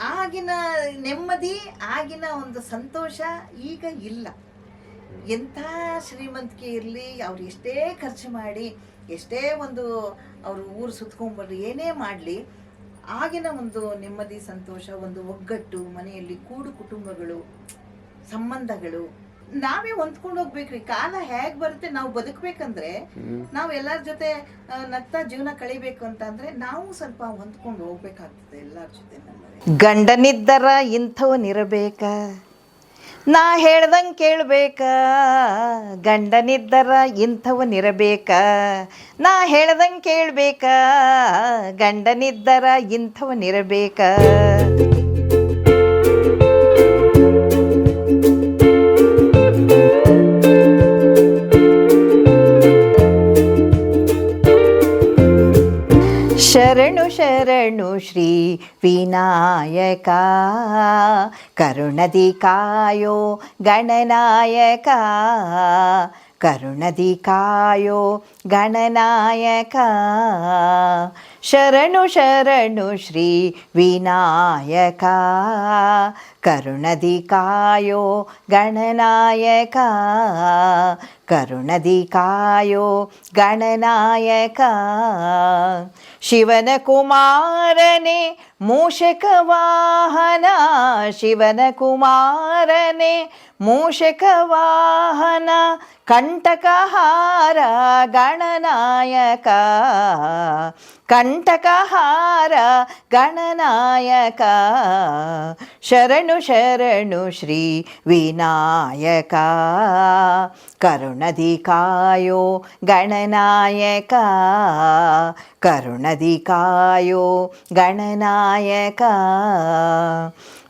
ಆಗಿನ ನೆಮ್ಮದಿ, ಆಗಿನ ಒಂದು ಸಂತೋಷ ಈಗ ಇಲ್ಲ. ಎಂಥ ಶ್ರೀಮಂತಿಕೆ ಇರಲಿ, ಅವ್ರು ಎಷ್ಟೇ ಖರ್ಚು ಮಾಡಿ, ಎಷ್ಟೇ ಒಂದು ಅವರು ಊರು ಸುತ್ಕೊಂಡ್ಬರ್ಲಿ ಏನೇ ಮಾಡಲಿ, ಆಗಿನ ಒಂದು ನೆಮ್ಮದಿ, ಸಂತೋಷ, ಒಂದು ಒಗ್ಗಟ್ಟು, ಮನೆಯಲ್ಲಿ ಕೂಡು ಕುಟುಂಬಗಳು, ಸಂಬಂಧಗಳು ನಾವೇ ಹೊಂದ್ಕೊಂಡು ಹೋಗ್ಬೇಕ್ರಿ ಕಾಲ ಹೇಗ್ ಬರುತ್ತೆ ನಾವು ಬದುಕ್ಬೇಕಂದ್ರೆ ನಾವು ಎಲ್ಲಾರ ಜೊತೆ ನಗ್ತಾ ಜೀವನ ಕಳಿಬೇಕು ಅಂತಂದ್ರೆ ನಾವು ಸ್ವಲ್ಪ ಹೊಂದ್ಕೊಂಡು ಹೋಗ್ಬೇಕಾಗ್ತದೆ ಎಲ್ಲಾರ ಜೊತೆ ಗಂಡನಿದ್ದರ ಇಂಥವನಿರಬೇಕ ನಾ ಹೇಳ್ದಂಗೆ ಕೇಳಬೇಕ. ಗಂಡನಿದ್ದರ ಇಂಥವನಿರಬೇಕ ನಾ ಹೇಳ್ದಂಗೆ ಕೇಳಬೇಕ. ಗಂಡನಿದ್ದರ ಇಂಥವನಿರಬೇಕ ಶರಣು ಶರಣು ಶ್ರೀ ವಿನಾಯಕ ಕರುಣದಿ ಕಾಯೋ ಗಣನಾಯಕ ಕರುಣದಿ ಕಾಯೋ ಗಣನಾಯಕ ಶರಣು ಶರಣು ಶ್ರೀ ವಿನಾಯಕ ಕರುಣದಿ ಕಾಯೋ ಗಣನಾಯಕ ಕರುಣದಿ ಕಾಯೋ ಗಣನಾಯಕ ಶಿವನ ಕುಮಾರನೆ ಮೂಷಕ ವಾಹನ ಶಿವನ ಕುಮಾರನೆ ಮೂಷಕ ವಾಹನ ಕಂಟಕಹಾರ ಗಣನಾಯಕ ಕಂಟಕಹಾರ ಗಣನಾಯಕ ಶರಣು ಶರಣು ಶ್ರೀ ವಿನಾಯಕ ಕರುಣದಿ ಕಾಯೋ ಗಣನಾಯಕ ಕರುಣದಿ ಕಾಯೋ ಗಣನಾಯಕ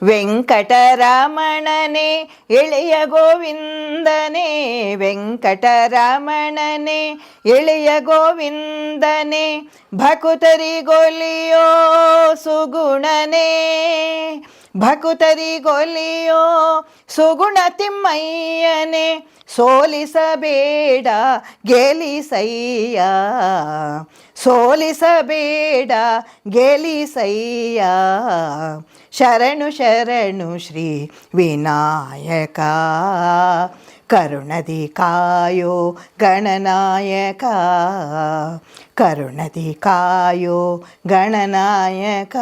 ವೆಂಕಟರಮಣನೆ ಎಳೆಯ ಗೋವಿಂದನೆ ವೆಂಕಟರಮಣನೆ ಎಳೆಯ ಗೋವಿಂದನೆ ಭಕುತರಿಗೊಲಿಯೋ ಸುಗುಣನೆ. ಭಕುತರಿಗೊಲಿಯೋ ಸುಗುಣ ತಿಮ್ಮಯ್ಯನೆ ಸೋಲಿಸಬೇಡ ಗೆಲಿಸಯ್ಯ. ಸೋಲಿಸಬೇಡ ಗೆಲಿಸಯ್ಯ. ಶರಣು ಶರಣು ಶ್ರೀ ವಿನಾಯಕ. ಕರುಣದಿ ಕಾಯೋ ಗಣನಾಯಕ. ಕರುಣದಿ ಕಾಯೋ ಗಣನಾಯಕ.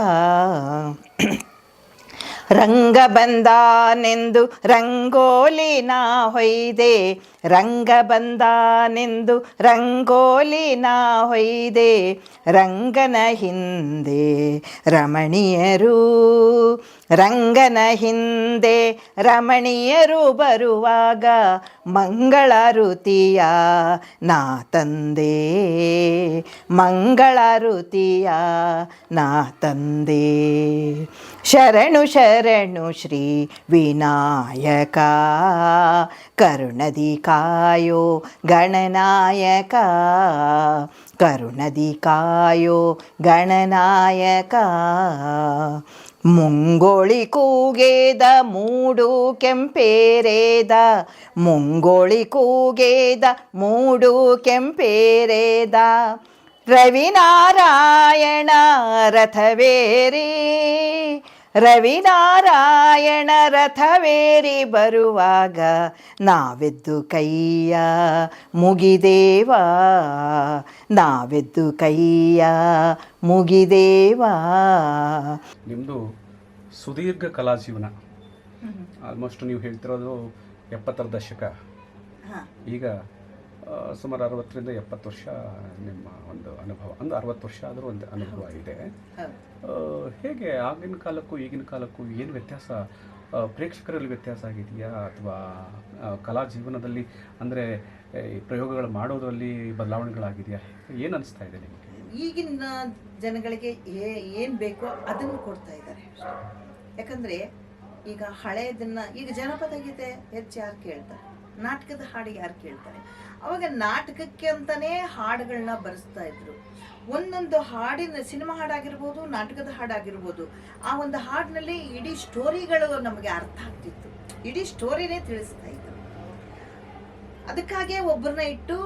ರಂಗ ಬಂದಾನೆಂದು ರಂಗೋಲಿನ ಹೊಯ್ದೆ. ರಂಗ ಬಂದಾನೆಂದು ರಂಗೋಲಿನ ಹೊಯ್ದೆ, ರಂಗನ ಹಿಂದೆ ರಮಣೀಯರು. ರಂಗನ ಹಿಂದೆ ರಮಣೀಯರು ಬರುವಾಗ ಮಂಗಳಾರುತಿಯ ನಾ ತಂದೆ. ಮಂಗಳಾರುತಿಯ ನಾ ತಂದೆ. ಶರಣು ಶರಣು ಶ್ರೀ ವಿನಾಯಕ ಕರುಣದಿ ಕಾಯೋ ಗಣನಾಯಕ ಕರುಣದಿ ಕಾಯೋ ಗಣನಾಯಕ ಮುಂಗೋಳಿ ಕೂಗೇದ ಮೂಡು ಕೆಂಪೇರೇದ ಮುಂಗೋಳಿ ಕೂಗೇದ ಮೂಡು ಕೆಂಪೇರೇದ ರವಿನಾರಾಯಣ ರಥವೇರಿ ರವಿನಾರಾಯಣ ರಥವೇರಿ ಬರುವಾಗ ನಾವೆದ್ದು ಕೈಯ ಮುಗಿದೇವ ನಾವೆದ್ದು ಕೈಯ ಮುಗಿದೇವ. ನಿಮ್ಮದು ಸುದೀರ್ಘ ಕಲಾ ಜೀವನ ಆಲ್ಮೋಸ್ಟ್ ನೀವು ಹೇಳ್ತಿರೋದು ಎಪ್ಪತ್ತರ ದಶಕ. ಈಗ ಸುಮಾರು ಅರವತ್ತರಿಂದ ಎಪ್ಪತ್ತು ವರ್ಷ ನಿಮ್ಮ ಒಂದು ಅನುಭವ. ಒಂದು ಅರವತ್ತು ವರ್ಷ ಆದರೂ ಒಂದು ಅನುಭವ ಇದೆ. ಹೇಗೆ ಆಗಿನ ಕಾಲಕ್ಕೂ ಈಗಿನ ಕಾಲಕ್ಕೂ ಏನು ವ್ಯತ್ಯಾಸ ಪ್ರೇಕ್ಷಕರಲ್ಲಿ ವ್ಯತ್ಯಾಸ ಆಗಿದೆಯಾ? ಅಥವಾ ಕಲಾ ಜೀವನದಲ್ಲಿ ಅಂದರೆ ಪ್ರಯೋಗಗಳು ಮಾಡೋದರಲ್ಲಿ ಬದಲಾವಣೆಗಳಾಗಿದೆಯಾ? ಏನು ಅನಿಸ್ತಾ ಇದೆ ನಿಮಗೆ? ಈಗಿನ ಜನಗಳಿಗೆ ಏನು ಬೇಕೋ ಅದನ್ನು ಕೊಡ್ತಾ ಇದ್ದಾರೆ ಯಾಕಂದರೆ ಈಗ ಹಳೆಯದನ್ನು ಈಗ ಜನಪದ ಗೀತೆ ಹೆಚ್ಚು ಯಾರು ಕೇಳ್ತಾರೆ? ನಾಟಕದ ಹಾಡು ಯಾರು ಕೇಳ್ತಾರೆ? ಅವಾಗ ನಾಟಕಕ್ಕೆ ಅಂತಾನೆ ಹಾಡುಗಳನ್ನ ಬರೆಸ್ತಾ ಇದ್ರು. ಒಂದೊಂದು ಹಾಡಿನ, ಸಿನಿಮಾ ಹಾಡಾಗಿರ್ಬೋದು, ನಾಟಕದ ಹಾಡಾಗಿರ್ಬೋದು, ಆ ಒಂದು ಹಾಡಿನಲ್ಲಿ ಇಡೀ ಸ್ಟೋರಿಗಳು ನಮಗೆ ಅರ್ಥ ಆಗ್ತಿತ್ತು. ಇಡೀ ಸ್ಟೋರಿನೇ ತಿಳಿಸ್ತಾ ಇತ್ತು ಅದಕ್ಕಾಗೆ ಒಬ್ಬರನ್ನ ಇಟ್ಟು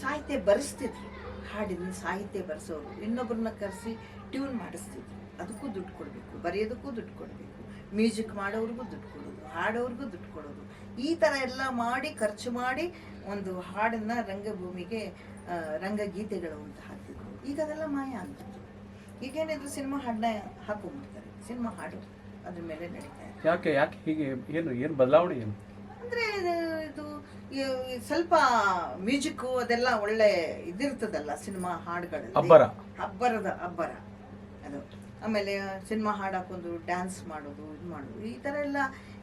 ಸಾಹಿತ್ಯ ಬರೆಸ್ತಿದ್ರು. ಹಾಡಿನ ಸಾಹಿತ್ಯ ಬರೆಸೋರು. ಇನ್ನೊಬ್ಬರನ್ನ ಕರೆಸಿ ಟ್ಯೂನ್ ಮಾಡಿಸ್ತಿದ್ರು. ಅದಕ್ಕೂ ದುಡ್ಡು ಕೊಡಬೇಕು, ಬರೆಯೋದಕ್ಕೂ ದುಡ್ಡು ಕೊಡಬೇಕು, ಮ್ಯೂಸಿಕ್ ಮಾಡೋರಿಗೂ ದುಡ್ಡು ಕೊಡೋದು ಹಾಡೋರಿಗೂ ದುಡ್ಡು ಕೊಡೋದು. ಈ ತರ ಎಲ್ಲ ಮಾಡಿ ಖರ್ಚು ಮಾಡಿ ಒಂದು ಹಾಡನ್ನ ರಂಗಭೂಮಿಗೆ ರಂಗ ಗೀತೆಗಳು ಅಂತ ಹಾಕ್ತಿದ್ರು ಈಗ ಅದೆಲ್ಲ ಮಾಯ ಆಗ್ತಿತ್ತು ಈಗೇನಿದ್ರು ಸಿನಿಮಾ ಹಾಡನ್ನ ಹಾಕೊಂಡ್ಬಿಡ್ತಾರೆ. ಸಿನಿಮಾ ಹಾಡು ಅದ್ರ ಮೇಲೆ ನಡೀತಾ ಇದೆ. ಯಾಕೆ ಯಾಕೆ ಹೀಗೆ ಏನು ಏನು ಬದಲಾವಣೆ ಏನು? ಅಂದ್ರೆ ಇದು ಸ್ವಲ್ಪ ಮ್ಯೂಸಿಕ್ ಅದೆಲ್ಲ ಒಳ್ಳೆ ಇದಿರ್ತದಲ್ಲ ಸಿನಿಮಾ ಹಾಡುಗಳಲ್ಲಿ. ಅಬ್ಬರ. ಅಬ್ಬರದ ಅಬ್ಬರ. ಅದು. ಆಮೇಲೆ ಸಿನಿಮಾ ಹಾಡು ಹಾಕೊಂಡು ಡ್ಯಾನ್ಸ್ ಮಾಡೋದು ಇದು ಮಾಡೋದು. ಈ ಥರ ಎಲ್ಲ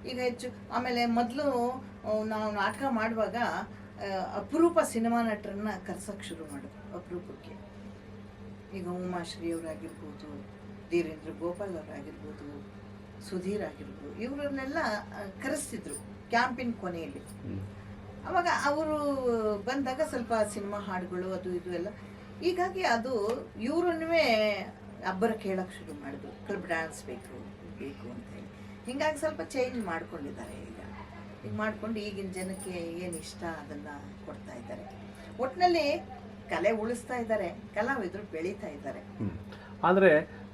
ಈಗ ಹೆಚ್ಚು. ಆಮೇಲೆ ಮೊದಲು ನಾವು ನಾಟಕ ಮಾಡುವಾಗ ಅಪರೂಪ ಸಿನಿಮಾ ನಟರನ್ನ ಕರ್ಸಕ್ಕೆ ಶುರು ಮಾಡೋದು ಅಪರೂಪಕ್ಕೆ. ಈಗ ಉಮಾಶ್ರೀ ಅವರಾಗಿರ್ಬೋದು ಧೀರೇಂದ್ರ ಗೋಪಾಲ್ ಅವರಾಗಿರ್ಬೋದು ಸುಧೀರ್ ಆಗಿರ್ಬೋದು ಇವರನ್ನೆಲ್ಲ ಕರೆಸ್ತಿದ್ರು ಕ್ಯಾಂಪಿನ ಕೊನೆಯಲ್ಲಿ. ಅವಾಗ ಅವರು ಬಂದಾಗ ಸ್ವಲ್ಪ ಸಿನಿಮಾ ಹಾಡುಗಳು ಅದು ಇದು ಎಲ್ಲ. ಹೀಗಾಗಿ ಅದು ಇವರನ್ನೇ ಅಬ್ಬರ ಕೇಳಕ್ಕೆ ಶುರು ಮಾಡಿದ್ರು ಕ್ಲಬ್ ಡ್ಯಾನ್ಸ್ ಬೇಕು ಬೇಕು ಅಂತ ಹೇಳಿ ಹಿಂಗಾಗಿ ಸ್ವಲ್ಪ ಚೇಂಜ್ ಮಾಡ್ಕೊಂಡಿದ್ದಾರೆ ಈಗ. ಈಗ ಮಾಡ್ಕೊಂಡು ಈಗಿನ ಜನಕ್ಕೆ ಏನು ಇಷ್ಟ ಅದನ್ನು ಕೊಡ್ತಾ ಇದ್ದಾರೆ. ಒಟ್ಟಿನಲ್ಲಿ ಕಲೆ ಉಳಿಸ್ತಾ ಇದ್ದಾರೆ ಕಲಾವಿದರು ಬೆಳೀತಾ ಇದ್ದಾರೆ. ಆದರೆ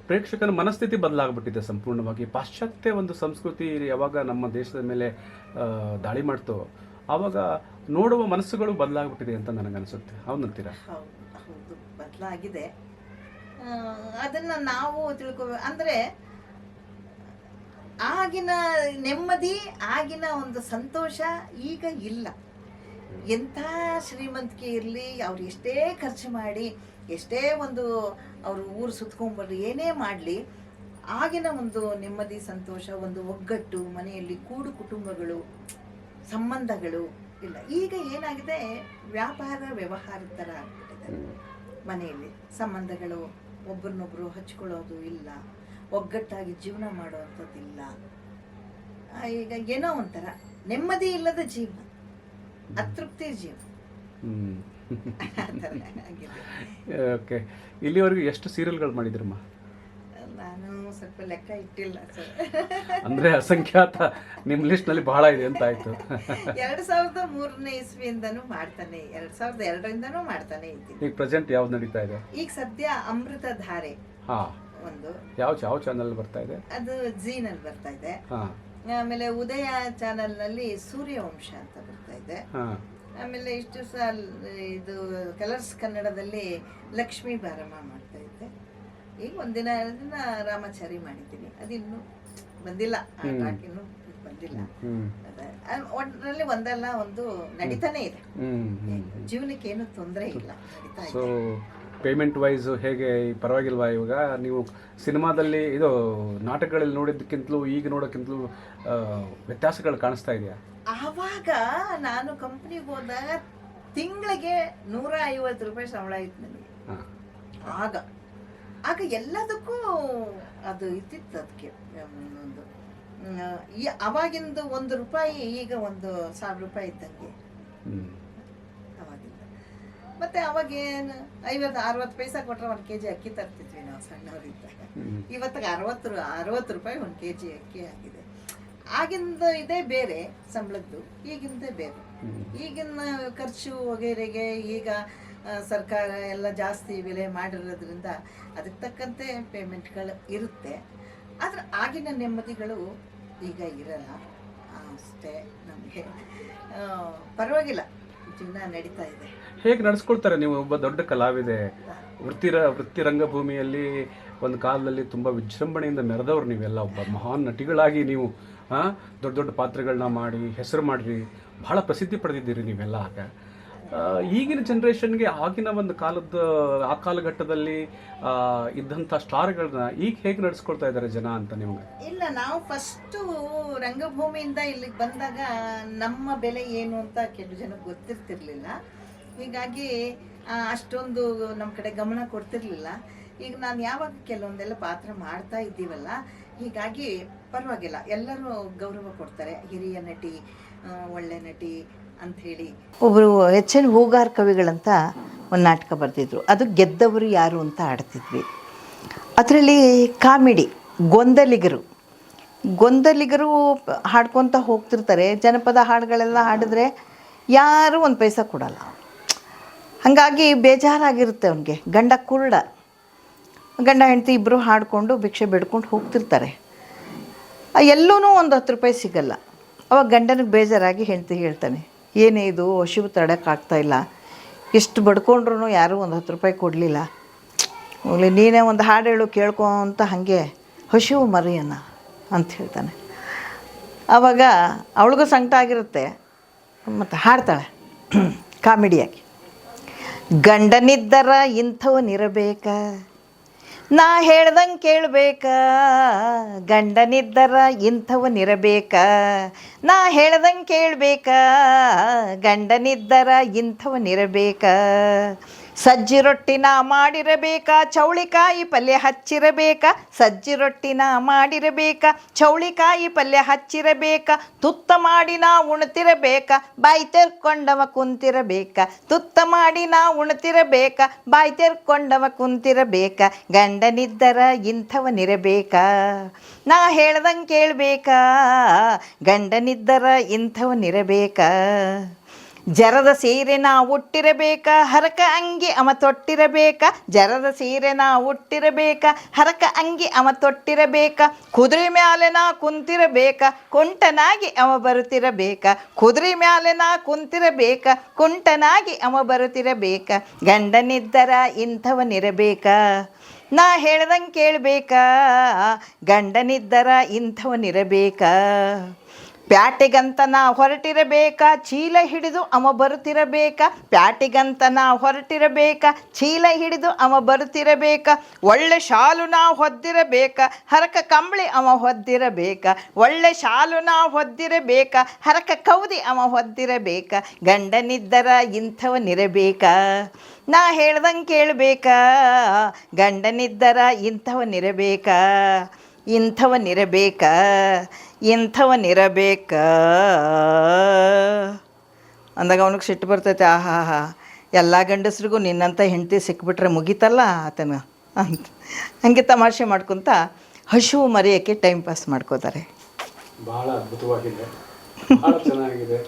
ಪ್ರೇಕ್ಷಕನ ಮನಸ್ಥಿತಿ ಬದಲಾಗ್ಬಿಟ್ಟಿದೆ ಸಂಪೂರ್ಣವಾಗಿ. ಪಾಶ್ಚಾತ್ಯ ಒಂದು ಸಂಸ್ಕೃತಿ ಯಾವಾಗ ನಮ್ಮ ದೇಶದ ಮೇಲೆ ದಾಳಿ ಮಾಡ್ತೋ ಆವಾಗ ನೋಡುವ ಮನಸ್ಸುಗಳು ಬದಲಾಗ್ಬಿಟ್ಟಿದೆ ಅಂತ ನನಗನ್ಸುತ್ತೆ. ಅನಿಸುತ್ತೆ ಹೌದು ಹೌದು. ಬದಲಾಗಿದೆ. ಅದನ್ನ ನಾವು ತಿಳ್ಕೊ ಅಂದ್ರೆ ಆಗಿನ ನೆಮ್ಮದಿ ಆಗಿನ ಒಂದು ಸಂತೋಷ ಈಗ ಇಲ್ಲ. ಎಂಥ ಶ್ರೀಮಂತಿಕೆ ಇರಲಿ ಅವ್ರು ಎಷ್ಟೇ ಖರ್ಚು ಮಾಡಿ ಎಷ್ಟೇ ಒಂದು ಅವರು ಊರು ಸುತ್ಕೊಂಡ್ಬರ್ಲಿ ಏನೇ ಮಾಡಲಿ ಆಗಿನ ಒಂದು ನೆಮ್ಮದಿ ಸಂತೋಷ ಒಂದು ಒಗ್ಗಟ್ಟು ಮನೆಯಲ್ಲಿ ಕೂಡು ಕುಟುಂಬಗಳು ಸಂಬಂಧಗಳು ಇಲ್ಲ. ಈಗ ಏನಾಗಿದೆ? ವ್ಯಾಪಾರ ವ್ಯವಹಾರ ಥರ ಆಗ್ಬಿಟ್ಟಿದೆ. ಮನೆಯಲ್ಲಿ ಸಂಬಂಧಗಳು ಒಬ್ಬರನ್ನೊಬ್ಬರು ಹಚ್ಕೊಳ್ಳೋದು ಇಲ್ಲ. ಒಗ್ಗಟ್ಟಾಗಿ ಜೀವನ ಮಾಡುವಂಥದ್ದಿಲ್ಲ. ಈಗ ಏನೋ ಒಂಥರ. ನೆಮ್ಮದಿ ಇಲ್ಲದ ಜೀವನ. ಅತೃಪ್ತಿ ಜೀವನ. ಓಕೆ. ಇಲ್ಲಿವರೆಗೂ ಎಷ್ಟು ಸೀರಿಯಲ್ಗಳು ಮಾಡಿದ್ರಮ್ಮ? ನಾನು ಸ್ವಲ್ಪ ಲೆಕ್ಕ ಇಟ್ಟಿಲ್ಲ ಸರ್. ಅಂದ್ರೆ ಅಸಂಖ್ಯಾತ. ನಿಮ್ಮ ಲಿಸ್ಟ್ನಲ್ಲಿ ಬಹಳ ಇದೆ ಅಂತ ಆಯ್ತು. ಎರಡ್ ಸಾವಿರದ ಮೂರನೇ ಇಸ್ವಿಯಿಂದನೂ ಮಾಡ್ತಾನೆ ಎರಡ್ ಸಾವಿರದ ಎರಡರಿಂದನೂ ಮಾಡ್ತಾನೆ ಇದ್ದೀನಿ. ಈಗ ಪ್ರೆಸೆಂಟ್ ಯಾವ್ದು ನಡೀತಾ ಇದೆ? ಈಗ ಸದ್ಯ ಅಮೃತ ಧಾರೆ ಹಾ. ಒಂದು. ಯಾವ ಯಾವ ಚಾನಲ್ ಬರ್ತಾ ಇದೆ? ಅದು ಝೀನಲ್ಲಿ ಬರ್ತಾ ಇದೆ. ಆಮೇಲೆ ಉದಯ ಚಾನಲ್ನಲ್ಲಿ ಸೂರ್ಯವಂಶ ಅಂತ ಬರ್ತಾ ಇದೆ. ಆಮೇಲೆ ಇಷ್ಟು ದಿವಸ ಇದು ಕಲರ್ಸ್ ಕನ್ನಡದಲ್ಲಿ ಲಕ್ಷ್ಮೀ ಬಾರಮ್ಮ ಮಾಡ್ತಾ ಇದ್ದೆ ಈಗ ಒಂದಿನ ದಿನ ರಾಮಾಚಾರಿ ಮಾಡಿದ್ದೀನಿ. ಅದಿನ್ನು ಬಂದಿಲ್ಲ. ಆ. ಟಾಕ್ ಇನ್ನು ಬಂದಿಲ್ಲ. ಹ್ಮ್. ಅದೇ. ಅದ್ ಒಟ್ನಲ್ಲಿ ಒಂದಲ್ಲ ಒಂದು ನಡೀತಾನೆ ಇದೆ. ಜೀವನಕ್ಕೆ ಏನು ತೊಂದರೆ ಇಲ್ಲ. ನಡೀತಾ ಇದೆ. ಪೇಮೆಂಟ್ ವೈಸು ಹೇಗೆ ಪರವಾಗಿಲ್ವಾ ಇವಾಗ? ನೀವು ಸಿನಿಮಾದಲ್ಲಿ ಇದು ನಾಟಕಗಳಲ್ಲಿ ನೋಡಿದ್ದಕ್ಕಿಂತಲೂ ಈಗ ನೋಡೋಕ್ಕಿಂತಲೂ ವ್ಯತ್ಯಾಸಗಳು ಕಾಣಿಸ್ತಾ ಇದೆಯಾ? ಆವಾಗ ನಾನು ಕಂಪ್ನಿಗೆ ಹೋದಾಗ ತಿಂಗಳಿಗೆ ನೂರ ಐವತ್ತು ರೂಪಾಯಿ ಸಂಬಳ ಇತ್ತು ನನಗೆ. ಆಗ. ಆಗ ಎಲ್ಲದಕ್ಕೂ ಅದು ಇತ್ತಿತ್ತು ಅದಕ್ಕೆ. ಒಂದು ಈ ಅವಾಗಿಂದು ಒಂದು ರೂಪಾಯಿ ಈಗ ಒಂದು ಸಾವಿರ ರೂಪಾಯಿ ಇದ್ದಂಗೆ. ಮತ್ತೆ ಅವಾಗ ಏನು? ಐವತ್ತು ಅರವತ್ತು ಪೈಸಾ ಕೊಟ್ರೆ ಒಂದು ಕೆ ಜಿ ಅಕ್ಕಿ ತರ್ತಿದ್ವಿ ನಾವು ಸಣ್ಣವರಿದ್ದಾಗ. ಹ್ಮ್. ಇವತ್ತಿಗೆ ಅರವತ್ತು ಅರವತ್ತು ರೂಪಾಯಿ ಒಂದು ಕೆ ಜಿ ಅಕ್ಕಿ ಆಗಿದೆ. ಆಗಿಂದ ಇದೇ ಬೇರೆ ಸಂಬಳದ್ದು ಈಗಿಂದೇ ಬೇರೆ. ಈಗಿನ ಖರ್ಚು ವಗೈರೆಗೆ ಈಗ ಸರ್ಕಾರ ಎಲ್ಲ ಜಾಸ್ತಿ ಬೆಲೆ ಮಾಡಿರೋದ್ರಿಂದ ಅದಕ್ಕೆ ತಕ್ಕಂತೆ ಪೇಮೆಂಟ್ಗಳು ಇರುತ್ತೆ. ಆದರೆ ಆಗಿನ ನೆಮ್ಮದಿಗಳು ಈಗ ಇರಲ್ಲ. ಅಷ್ಟೇ ನಮಗೆ. ಪರವಾಗಿಲ್ಲ. ಜೀವನ ನಡೀತಾ ಇದೆ. ಹೇಗೆ ನಡೆಸ್ಕೊಳ್ತಾರೆ ನೀವು? ಒಬ್ಬ ದೊಡ್ಡ ಕಲಾವಿದೆ. ವೃತ್ತಿರ, ವೃತ್ತಿ ರಂಗಭೂಮಿಯಲ್ಲಿ ಒಂದು ಕಾಲದಲ್ಲಿ ತುಂಬ ವಿಜೃಂಭಣೆಯಿಂದ ಮೆರೆದವ್ರು ನೀವೆಲ್ಲ. ಒಬ್ಬ ಮಹಾನ್ ನಟಿಗಳಾಗಿ ನೀವು ದೊಡ್ಡ ದೊಡ್ಡ ಪಾತ್ರಗಳನ್ನ ಮಾಡಿ, ಹೆಸರು ಮಾಡಿರಿ. ಬಹಳ ಪ್ರಸಿದ್ಧಿ ಪಡೆದಿದ್ದೀರಿ ನೀವೆಲ್ಲ ಆಗ. ಈಗಿನ ಜನ್ರೇಷನ್ಗೆ ಆಗಿನ ಒಂದು ಕಾಲದ ಆ ಕಾಲಘಟ್ಟದಲ್ಲಿ ಇದ್ದಂಥ ಸ್ಟಾರ್ಗಳನ್ನ ಈಗ ಹೇಗೆ ನಡೆಸ್ಕೊಳ್ತಾ ಇದ್ದಾರೆ ಜನ ಅಂತ ನಿಮ್ಗೆ? ಇಲ್ಲ, ನಾವು ಫಸ್ಟು ರಂಗಭೂಮಿಯಿಂದ ಇಲ್ಲಿಗೆ ಬಂದಾಗ ನಮ್ಮ ಬೆಲೆ ಏನು ಅಂತ ಕೆಲವು ಜನಕ್ಕೆ ಗೊತ್ತಿರ್ತಿರ್ಲಿಲ್ಲ. ಹೀಗಾಗಿ ಅಷ್ಟೊಂದು ನಮ್ಮ ಕಡೆ ಗಮನ ಕೊಡ್ತಿರ್ಲಿಲ್ಲ. ಈಗ ನಾನು ಯಾವಾಗ ಕೆಲವೊಂದೆಲ್ಲ ಪಾತ್ರ ಮಾಡ್ತಾ ಇದ್ದೀವಲ್ಲ, ಹೀಗಾಗಿ ಪರವಾಗಿಲ್ಲ. ಎಲ್ಲರೂ ಗೌರವ ಕೊಡ್ತಾರೆ. ಹಿರಿಯ ನಟಿ ಒಳ್ಳೆ ನಟಿ ಅಂಥೇಳಿ. ಒಬ್ಬರು ಎಚ್ ಎನ್ ಹೂಗಾರ್ ಕವಿಗಳಂತ ಒಂದು ನಾಟಕ ಬರೆದಿದ್ರು. ಅದು ಗೆದ್ದವರು ಯಾರು ಅಂತ ಆಡ್ತಿದ್ವಿ. ಅದರಲ್ಲಿ ಕಾಮಿಡಿ, ಗೊಂದಲಿಗರು. ಗೊಂದಲಿಗರು ಹಾಡ್ಕೊತ ಹೋಗ್ತಿರ್ತಾರೆ. ಜನಪದ ಹಾಡುಗಳೆಲ್ಲ ಹಾಡಿದ್ರೆ ಯಾರೂ ಒಂದು ಪೈಸಾ ಕೊಡಲ್ಲ. ಹಾಗಾಗಿ ಬೇಜಾರಾಗಿರುತ್ತೆ ಅವನಿಗೆ. ಗಂಡ ಕುರುಡ. ಗಂಡ, ಹೆಂಡತಿ ಇಬ್ಬರು ಹಾಡಿಕೊಂಡು ಭಿಕ್ಷೆ ಬೇಡ್ಕೊಂಡು ಹೋಗ್ತಿರ್ತಾರೆ. ಎಲ್ಲೂ ಒಂದು ಹತ್ತು ರೂಪಾಯಿ ಸಿಗಲ್ಲ. ಅವಾಗ ಗಂಡನಿಗೆ ಬೇಜಾರಾಗಿ ಹೆಂಡತಿ ಹೇಳ್ತಾನೆ ಏನೇ ಇದು ಹಸಿವು ತಡೋಕ್ಕಾಗ್ತಾ ಇಲ್ಲ. ಎಷ್ಟು ಬಡ್ಕೊಂಡ್ರೂ ಯಾರೂ ಒಂದು ಹತ್ತು ರೂಪಾಯಿ ಕೊಡಲಿಲ್ಲ. ಹೋಗ್ಲಿ, ನೀನೇ ಒಂದು ಹಾಡು ಹೇಳು, ಕೇಳ್ಕೊ ಅಂತ ಹಾಗೆ ಹಸಿವು ಮರಿಯನ್ನ ಅಂತ ಹೇಳ್ತಾನೆ. ಆವಾಗ ಅವಳಿಗೂ ಸಂಕಟ ಆಗಿರುತ್ತೆ. ಮತ್ತು ಹಾಡ್ತಾಳೆ ಕಾಮಿಡಿಯಾಗಿ. ಗಂಡನಿದ್ದರ ಇಂಥವನಿರಬೇಕ ನಾ ಹೇಳ್ದಂಗೆ ಕೇಳಬೇಕ. ಗಂಡನಿದ್ದರ ಇಂಥವನಿರಬೇಕ ನಾ ಹೇಳ್ದಂಗೆ ಕೇಳಬೇಕ. ಗಂಡನಿದ್ದರ ಇಂಥವನಿರಬೇಕ ಸಜ್ಜಿ ರೊಟ್ಟಿನ ಮಾಡಿರಬೇಕಾ? ಚೌಳಿಕಾಯಿ ಪಲ್ಯ ಹಚ್ಚಿರಬೇಕ? ಸಜ್ಜಿ ರೊಟ್ಟಿನ ಮಾಡಿರಬೇಕಾ? ಚೌಳಿಕಾಯಿ ಪಲ್ಯ ಹಚ್ಚಿರಬೇಕ? ತುತ್ತ ಮಾಡಿ ನಾ ಉಣ್ತಿರಬೇಕ? ಬಾಯಿ ತೆರ್ಕೊಂಡವ ಕುಂತಿರಬೇಕ? ತುತ್ತ ಮಾಡಿ ನಾ ಉಣ್ತಿರಬೇಕ? ಬಾಯಿ ತೆರ್ಕೊಂಡವ ಕುಂತಿರಬೇಕ? ಗಂಡನಿದ್ದರ ಇಂಥವನಿರಬೇಕ? ನಾ ಹೇಳ್ದಂಗೆ ಕೇಳಬೇಕಾ? ಗಂಡನಿದ್ದರ ಇಂಥವನಿರಬೇಕ? ಜರದ ಸೀರೆ ನಾ ಉಟ್ಟಿರಬೇಕ? ಹರಕ ಅಂಗಿ ಅವ ತೊಟ್ಟಿರಬೇಕ? ಜರದ ಸೀರೆ ನಾ ಉಟ್ಟಿರಬೇಕ? ಹರಕ ಅಂಗಿ ಅವ ತೊಟ್ಟಿರಬೇಕ? ಕುದುರೆ ಮ್ಯಾಲೆ ನಾ ಕುಂತಿರಬೇಕ? ಕುಂಟನಾಗಿ ಅವ ಬರುತ್ತಿರಬೇಕ? ಕುದುರೆ ಮ್ಯಾಲೆ ನಾ ಕುಂತಿರಬೇಕ? ಕುಂಟನಾಗಿ ಅವ ಬರುತ್ತಿರಬೇಕ? ಗಂಡನಿದ್ದರ ಇಂಥವನಿರಬೇಕ? ನಾ ಹೇಳ್ದಂಗೆ ಕೇಳಬೇಕ? ಗಂಡನಿದ್ದರ ಇಂಥವನಿರಬೇಕ? ಪ್ಯಾಟಿಗಂತ ನಾ ಹೊರಟಿರಬೇಕ, ಚೀಲ ಹಿಡಿದು ಅವ ಬರುತ್ತಿರಬೇಕ, ಪ್ಯಾಟಿಗಂತ ನಾ ಹೊರಟಿರಬೇಕ, ಚೀಲ ಹಿಡಿದು ಅವ ಬರುತ್ತಿರಬೇಕ, ಒಳ್ಳೆ ಶಾಲು ನಾ ಹೊದ್ದಿರಬೇಕ, ಹರಕ ಕಂಬಳಿ ಅವ ಹೊದ್ದಿರಬೇಕ, ಒಳ್ಳೆ ಶಾಲು ನಾ ಹೊದ್ದಿರಬೇಕ, ಹರಕ ಕೌದಿ ಅವ ಹೊದ್ದಿರಬೇಕ ಗಂಡನಿದ್ದರ ಇಂಥವನಿರಬೇಕ ನಾ ಹೇಳ್ದಂಗೆ ಕೇಳಬೇಕ ಗಂಡನಿದ್ದರ ಇಂಥವನಿರಬೇಕ ಇಂಥವನಿರಬೇಕ ಇಂಥವನಿರಬೇಕ. ಅಂದಾಗ ಅವನಿಗೆ ಸಿಟ್ಟು ಬರ್ತೈತೆ ಆಹಾ ಹಾ ಎಲ್ಲ ಗಂಡಸ್ರಿಗೂ ನಿನ್ನಂಥ ಹೆಂಡತಿ ಸಿಕ್ಬಿಟ್ರೆ ಮುಗೀತಲ್ಲ ಆತನ ಅಂತ. ಹಂಗೆ ತಮಾಷೆ ಮಾಡ್ಕೊತ ಹಸಿವು ಮರೆಯೋಕ್ಕೆ ಟೈಮ್ ಪಾಸ್ ಮಾಡ್ಕೋತಾರೆ. ಬಹಳ ಅದ್ಭುತವಾಗಿದೆ. ಬಹಳ ಚೆನ್ನಾಗಿದೆ.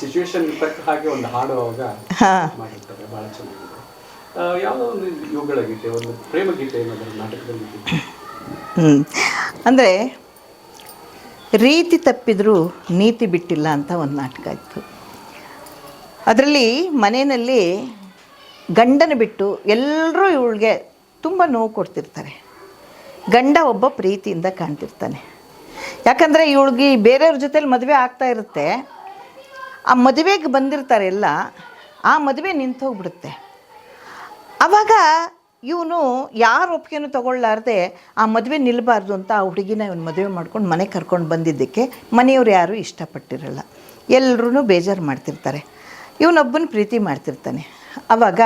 ಸಿಚುವೇಶನ್ ತಕ್ಕ ಹಾಗೆ ಒಂದು ಹಾಡು ಅವಾಗ ಮಾಡಿರ್ತಾರೆ. ಬಹಳ ಚೆನ್ನಾಗಿದೆ. ಯಾವುದೋ ಒಂದು ಇವುಗಳ ಗೀತೆ ಒಂದು ಪ್ರೇಮ ಗೀತೆ ಏನಾದರೂ ನಾಟಕದಲ್ಲಿ? ಹ್ಞೂ ಅಂದರೆ ರೀತಿ ತಪ್ಪಿದರೂ ನೀತಿ ಬಿಟ್ಟಿಲ್ಲ ಅಂತ ಒಂದು ನಾಟಕ ಇತ್ತು. ಅದರಲ್ಲಿ ಮನೆಯಲ್ಲಿ ಗಂಡನ ಬಿಟ್ಟು ಎಲ್ಲರೂ ಇವಳಿಗೆ ತುಂಬ ನೋವು ಕೊಡ್ತಿರ್ತಾರೆ. ಗಂಡ ಒಬ್ಬ ಪ್ರೀತಿಯಿಂದ ಕಾಣ್ತಿರ್ತಾನೆ. ಯಾಕಂದರೆ ಇವಳಿಗೆ ಬೇರೆಯವ್ರ ಜೊತೆಲಿ ಮದುವೆ ಆಗ್ತಾ ಇರುತ್ತೆ. ಆ ಮದುವೆಗೆ ಬಂದಿರ್ತಾರೆ ಎಲ್ಲ, ಆ ಮದುವೆ ನಿಂತು ಹೋಗ್ಬಿಡುತ್ತೆ ಆವಾಗ ಇವನು ಯಾರ ಒಪ್ಪಿಗೆನೂ ತೊಗೊಳ್ಲಾರ್ದೆ ಆ ಮದುವೆ ನಿಲ್ಲಬಾರ್ದು ಅಂತ ಆ ಹುಡುಗಿನ ಇವನು ಮದುವೆ ಮಾಡ್ಕೊಂಡು ಮನೆ ಕರ್ಕೊಂಡು ಬಂದಿದ್ದಕ್ಕೆ ಮನೆಯವ್ರು ಯಾರೂ ಇಷ್ಟಪಟ್ಟಿರಲ್ಲ. ಎಲ್ಲರೂ ಬೇಜಾರು ಮಾಡ್ತಿರ್ತಾರೆ. ಇವನೊಬ್ಬನ ಪ್ರೀತಿ ಮಾಡ್ತಿರ್ತಾನೆ. ಆವಾಗ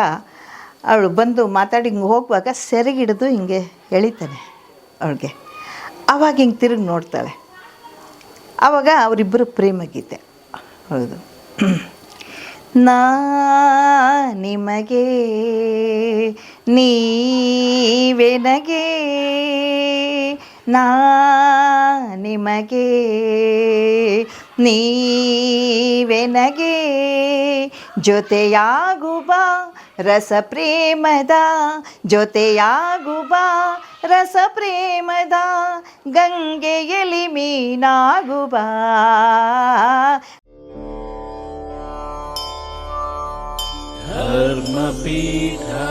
ಅವಳು ಬಂದು ಮಾತಾಡಿ ಹಿಂಗೆ ಹೋಗುವಾಗ ಸೆರೆಗಿಡಿದು ಹಿಂಗೆ ಎಳಿತಾನೆ ಅವಳಿಗೆ. ಆವಾಗ ಹಿಂಗೆ ತಿರುಗಿ ನೋಡ್ತಾಳೆ. ಆವಾಗ ಅವರಿಬ್ಬರು ಪ್ರೇಮ ಗೀತೆ. ಹೌದು. ನಾ ನಿಮಗೆ ನೀವೆನಗೆ ನಾ ನಿಮಗೆ ನೀವೆನಗೆ ಜೊತೆಯಾಗುವ ರಸ ಪ್ರೇಮದ ಜೊತೆಯಾಗುವ ರಸ ಪ್ರೇಮದ ಗಂಗೆಯಲ್ಲಿ ಮೀನಾಗುವ धर्म पीठा